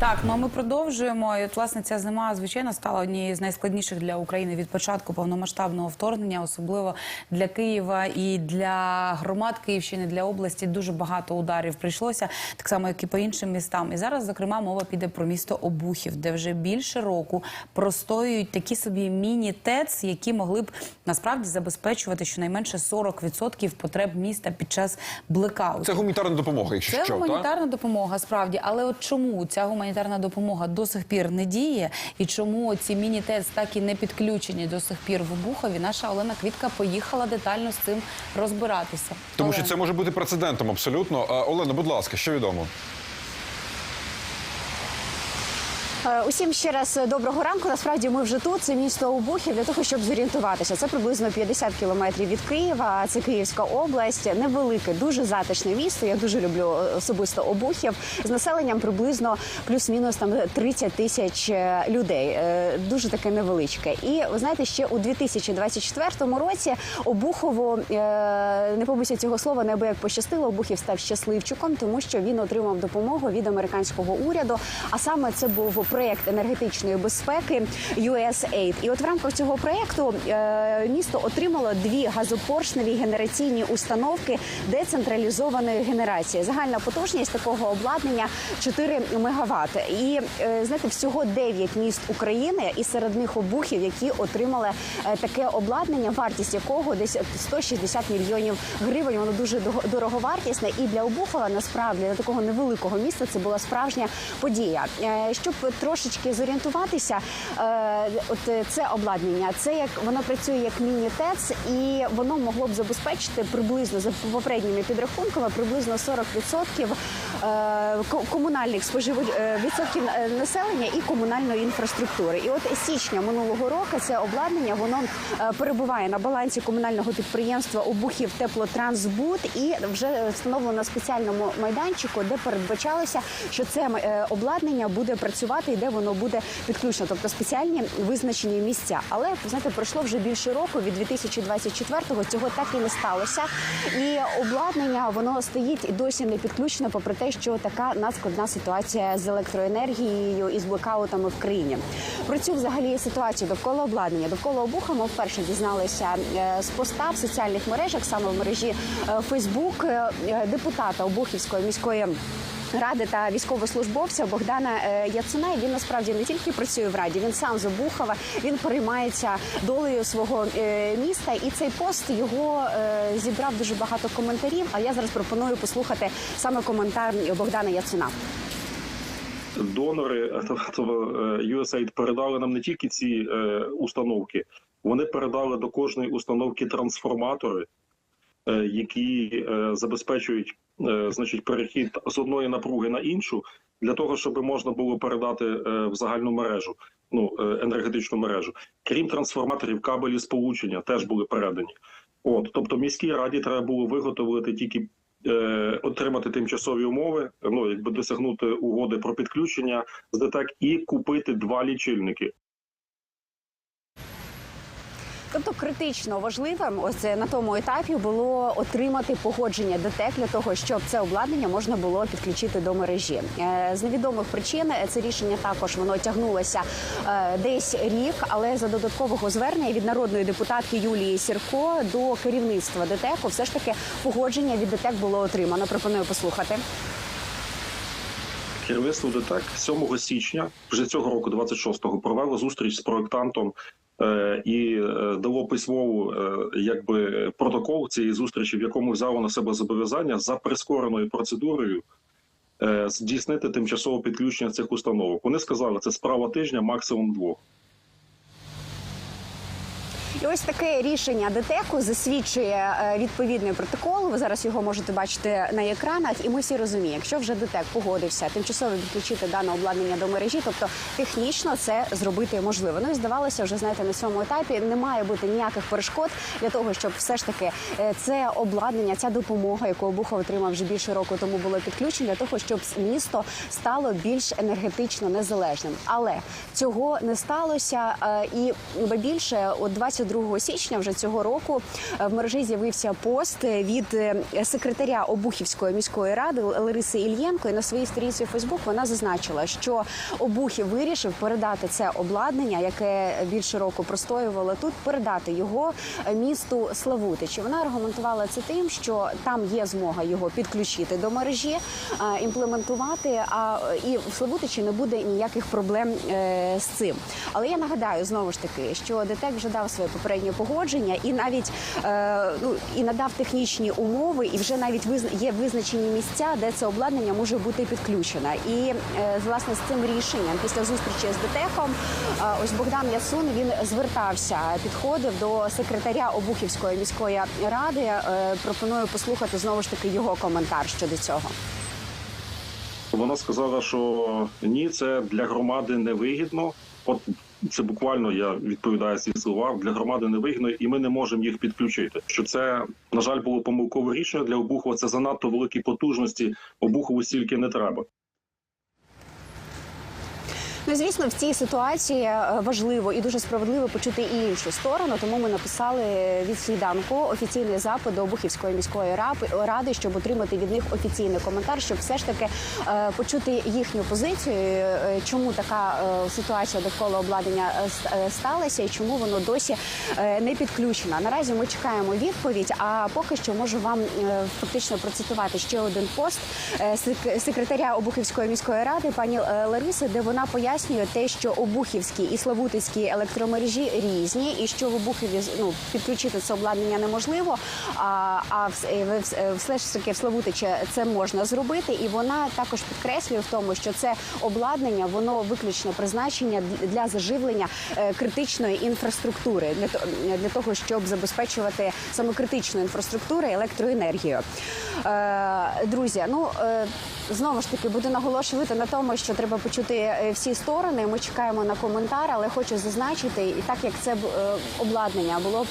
Так, ну а ми продовжуємо. І от, власне, ця зима, звичайно, стала однією з найскладніших для України від початку повномасштабного вторгнення, особливо для Києва і для громад Київщини, для області. Дуже багато ударів прийшлося, так само, як і по іншим містам. І зараз, зокрема, мова піде про місто Обухів, де вже більше року простоюють такі собі міні-ТЕЦ, які могли б насправді забезпечувати щонайменше 40% потреб міста під час блекауту. Це гуманітарна допомога, якщо Це що, гуманітарна допомога, справді. Але от чому ця гуманітарна допомога до сих пір не діє, і чому ці міні-ТЕЦ так і не підключені до сих пір в Обухові? Наша Олена Квітка поїхала детально з цим розбиратися. Тому що це може бути прецедентом абсолютно. Олена, будь ласка, що відомо? Е, Усім ще раз е, доброго ранку. Насправді ми вже тут. Це місто Обухів для того, щоб зорієнтуватися. Це приблизно 50 кілометрів від Києва. Це Київська область. Невелике, дуже затишне місто. Я дуже люблю е, особисто Обухів з населенням приблизно плюс-мінус там 30 тисяч е, людей. Е, Дуже таке невеличке. І ви знаєте, ще у 2024 році Обухову е, не побоюся цього слова, неабияк пощастило. Обухів став щасливчиком, тому що він отримав допомогу від американського уряду. А саме це був проєкт енергетичної безпеки USAID. І от в рамках цього проєкту е, місто отримало дві газопоршневі генераційні установки децентралізованої генерації. Загальна потужність такого обладнання 4 мегаватт. І е, знаєте, всього 9 міст України, і серед них обухів, які отримали е, таке обладнання, вартість якого десь 160 мільйонів гривень. Воно дуже дороговартісне. І для Обухова насправді для такого невеликого міста це була справжня подія. Щоб трошечки зорієнтуватися, е, от е, це обладнання, це як воно працює як міні-ТЕЦ, і воно могло б забезпечити приблизно за попередніми підрахунками приблизно 40% е, ко- комунальних спожив... е, відсотків е, населення і комунальної інфраструктури. І от січня минулого року це обладнання воно е, перебуває на балансі комунального підприємства Обухів Теплотрансбуд і вже встановлено на спеціальному майданчику, де передбачалося, що це е, обладнання буде працювати і де воно буде підключено, тобто спеціальні визначені місця. Але знаєте, пройшло вже більше року від 2024-го Цього так і не сталося. І обладнання воно стоїть і досі не підключено, попри те, що така наскладна ситуація з електроенергією і з блокаутами в країні. Про цю взагалі ситуацію довкола обладнання, довкола обуха ми вперше дізналися е, з поста в соціальних мережах, саме в мережі Фейсбук, е, е, депутата Обухівської міської. Ради та військовослужбовця Богдана е, Яцуна. І Він насправді не тільки працює в раді, він сам з Обухова. Він переймається долею свого е, міста. І цей пост його е, зібрав дуже багато коментарів. А я зараз пропоную послухати саме коментар Богдана Яцуна. донори USAID передали нам не тільки ці установки, вони передали до кожної установки трансформатори, які забезпечують значить перехід з одної напруги на іншу, для того, щоб можна було передати е, в загальну мережу, ну е, енергетичну мережу. Крім трансформаторів, кабелі сполучення теж були передані. От, тобто, міській раді треба було виготовити тільки е, отримати тимчасові умови, ну якби досягнути угоди про підключення з ДТЕК і купити два лічильники. Тобто критично важливим ось на тому етапі було отримати погодження ДТЕК для того, щоб це обладнання можна було підключити до мережі. Е, З невідомих причин е, це рішення також воно тягнулося е, десь рік, але за додаткового звернення від народної депутатки Юлії Сірко до керівництва ДТЕКу все ж таки погодження від ДТЕК було отримано. Пропоную послухати. Керівництво ДТЕК 7 січня вже цього року, 26-го, провело зустріч з проектантом е, і е, дало письмову е, якби протокол цієї зустрічі, в якому взяло на себе зобов'язання за прискореною процедурою здійснити тимчасове підключення цих установок. Вони сказали, це справа тижня, максимум двох. І ось таке рішення ДТЕКу засвідчує е, відповідний протокол. Ви зараз його можете бачити на екранах, і ми всі розуміємо, якщо вже ДТЕК погодився тимчасово відключити дане обладнання до мережі, тобто технічно це зробити можливо. Ну і здавалося, вже знаєте, на цьому етапі не має бути ніяких перешкод для того, щоб все ж таки е, це обладнання, ця допомога, яку Обухов отримав вже більше року тому, було підключено для того, щоб місто стало більш енергетично незалежним. Але цього не сталося. е, І більше, от 22 січня вже цього року е, в мережі з'явився пост від е, секретаря Обухівської міської ради Лариси Ільєнко. І на своїй сторінці Фейсбук вона зазначила, що Обухів вирішив передати це обладнання, яке більше року простоювало тут, передати його е, місту Славутич. Вона аргументувала це тим, що там є змога його підключити до мережі, е, імплементувати. А е, і в Славутичі не буде ніяких проблем е, з цим. Але я нагадаю знову ж таки, що ДТЕК вже дав своє попереднє погодження і навіть е, ну і надав технічні умови, і вже навіть є визначені місця, де це обладнання може бути підключено. І е, власне з цим рішенням після зустрічі з ДТЕКом, е, ось Богдан Ясун він звертався, підходив до секретаря Обухівської міської ради. Пропоную послухати знову ж таки його коментар щодо цього. Вона сказала, що ні, це для громади невигідно. Це буквально я відповідаю ці слова для громади невигідно, і ми не можемо їх підключити. Що це на жаль було помилкове рішення для Обухова. Це занадто великі потужності. Обухову стільки не треба. Ну, звісно, в цій ситуації е, важливо і дуже справедливо почути і іншу сторону. Тому ми написали від сніданку офіційний запит до Обухівської міської ради, щоб отримати від них офіційний коментар, щоб все ж таки е, почути їхню позицію, е, чому така ситуація довкола обладнання сталася і чому воно досі не підключено. Наразі ми чекаємо відповідь. А поки що можу вам фактично процитувати ще один пост секретаря Обухівської міської ради пані Лариси, де вона пояснює те, що обухівські і славутицькі електромережі різні, і що в Обухові ну, підключити це обладнання неможливо. А, а в, е, в- е, все ж таки в Славутичі це можна зробити. І вона також підкреслює в тому, що це обладнання воно виключно призначення для- заживлення е, критичної інфраструктури для, то- для того, щоб забезпечувати саме критичну інфраструктуру і електроенергію. Е, друзі, ну знову ж таки буду наголошувати на тому, що треба почути всі сторони. Ми чекаємо на коментар, але хочу зазначити, і так як це е, обладнання було б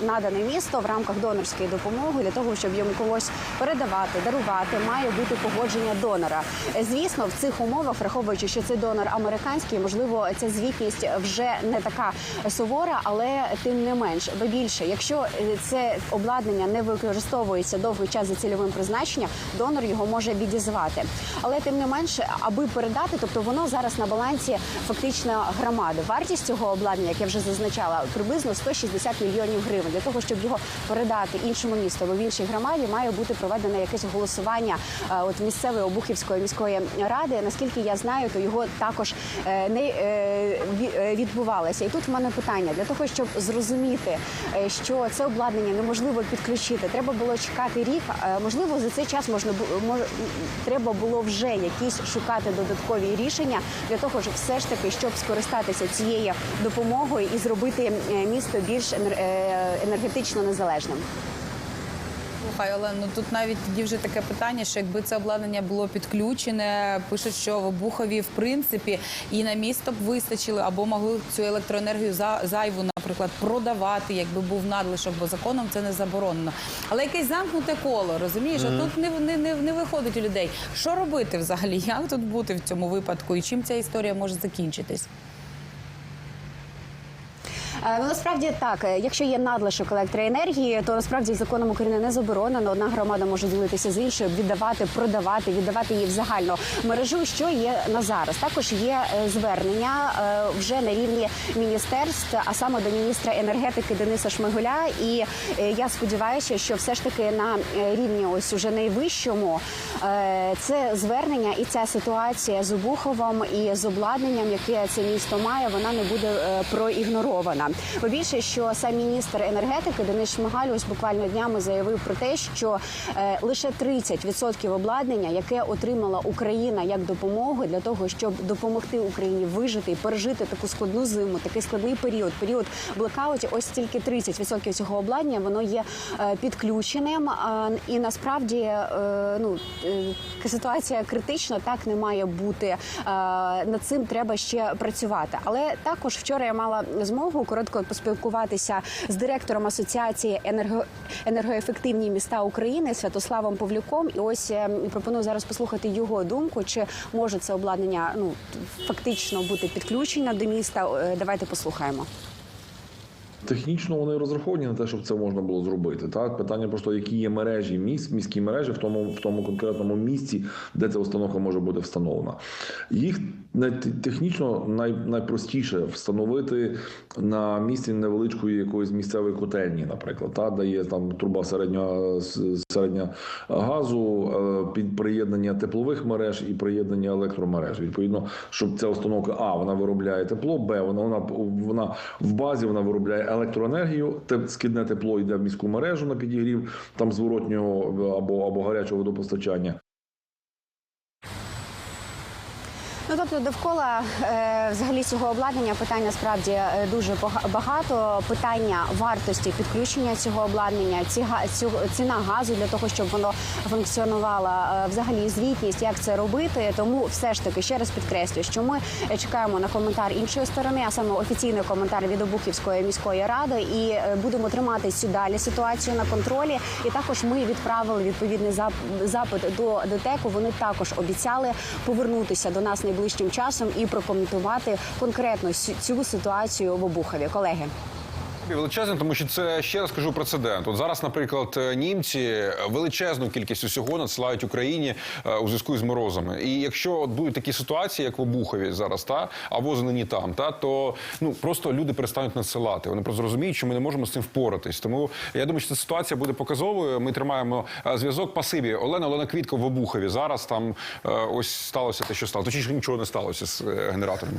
надане місто в рамках донорської допомоги для того, щоб йому когось передавати, дарувати, має бути погодження донора. Звісно, в цих умовах, враховуючи, що цей донор американський, можливо, ця звітність вже не така сувора, але тим не менш, бо більше, якщо е, це обладнання не використовується довгий час за цільовим призначенням, донор його може відізвати. Але тим не менш, аби передати, тобто воно зараз на балансі фактично громади. Вартість цього обладнання, як я вже зазначала, приблизно 160 мільйонів гривень. Для того, щоб його передати іншому місту або в іншій громаді, має бути проведено якесь голосування е, от місцевої обухівської міської ради. Наскільки я знаю, то його також е, не е, ві- відбувалося. І тут в мене питання для того, щоб зрозуміти, що це обладнання неможливо підключити. Треба було чекати рік. Можливо, за цей час можна мож- треба було вже якісь шукати додаткові рішення для того, щоб все ж таки щоб скористатися цією допомогою і зробити місто більш енергетично незалежним. Слухай, Олен, ну тут навіть тоді вже таке питання, що якби це обладнання було підключене, пишуть, що в Обухові в принципі і на місто б вистачили або могли цю електроенергію за зайву, наприклад, продавати, якби був надлишок, бо законом це не заборонено. Але якесь замкнуте коло, розумієш? А тут не, не, не, не виходить у людей. Що робити взагалі? Як тут бути в цьому випадку? І чим ця історія може закінчитись? Е, Ну насправді так, Е, якщо є надлишок електроенергії, то насправді законом України не заборонено. Одна громада може ділитися з іншою, віддавати, продавати, віддавати її в загальну мережу. Що є на зараз? Також є е, звернення вже на рівні міністерств, а саме до міністра енергетики Дениса Шмигуля. І я сподіваюся, що все ж таки на рівні ось уже найвищому це звернення і ця ситуація з Обуховом і з обладнанням, яке це місто має, вона не буде проігнорована. Бо більше, що сам міністр енергетики Денис Шмигаль ось буквально днями заявив про те, що е, лише 30% обладнання, яке отримала Україна як допомогу для того, щоб допомогти Україні вижити і пережити таку складну зиму, такий складний період, період блекаутів, ось тільки 30% цього обладнання воно є е, підключеним. А, І насправді е, ну е, ситуація критична, так не має бути. Е, Над цим треба ще працювати. Але також вчора я мала змогу коротко поспілкуватися з директором асоціації енерго... енергоефективні міста України Святославом Павлюком. І ось е, пропоную зараз послухати його думку, чи може це обладнання ну фактично бути підключено до міста. Е, Давайте послухаємо. Технічно вони розраховані на те, щоб це можна було зробити. Так питання просто які є мережі міст, міські мережі в тому в тому конкретному місці, де ця установка може бути встановлена. Їх технічно най, найпростіше встановити на місці невеличкої якоїсь місцевої котельні, наприклад, та де є там труба середнього середня газу, е, під приєднання теплових мереж і приєднання електромереж. Відповідно, щоб ця установка а вона виробляє тепло, б вона вона вона в базі вона виробляє електроенергію, скидне тепло йде в міську мережу на підігрів там зворотнього або або гарячого водопостачання. Ну тобто довкола е, взагалі цього обладнання питань насправді е, дуже бага- багато. Питання вартості підключення цього обладнання, ціна газу для того, щоб воно функціонувало, е, взагалі звітність, як це робити. Тому все ж таки ще раз підкреслю, що ми чекаємо на коментар іншої сторони, а саме офіційний коментар від Обухівської міської ради, і будемо тримати цю далі ситуацію на контролі. І також ми відправили відповідний зап- запит до ДТЕКу. Вони також обіцяли повернутися до нас найближчим часом і прокоментувати конкретно цю ситуацію в Обухові. Колеги. Величезне, тому що це ще раз кажу прецедент. От зараз, наприклад, е, німці величезну кількість усього надсилають Україні е, у зв'язку з морозами. І якщо от будуть такі ситуації, як в Обухові зараз, та або нині там, та то ну просто люди перестануть надсилати. Вони просто зрозуміють, що ми не можемо з цим впоратись. Тому я думаю, що ця ситуація буде показовою. Ми тримаємо е, зв'язок. Пасиві Олена Олена Квітко в Обухові. Зараз там е, ось сталося те, що сталося. Точніше нічого не сталося з е, генераторами.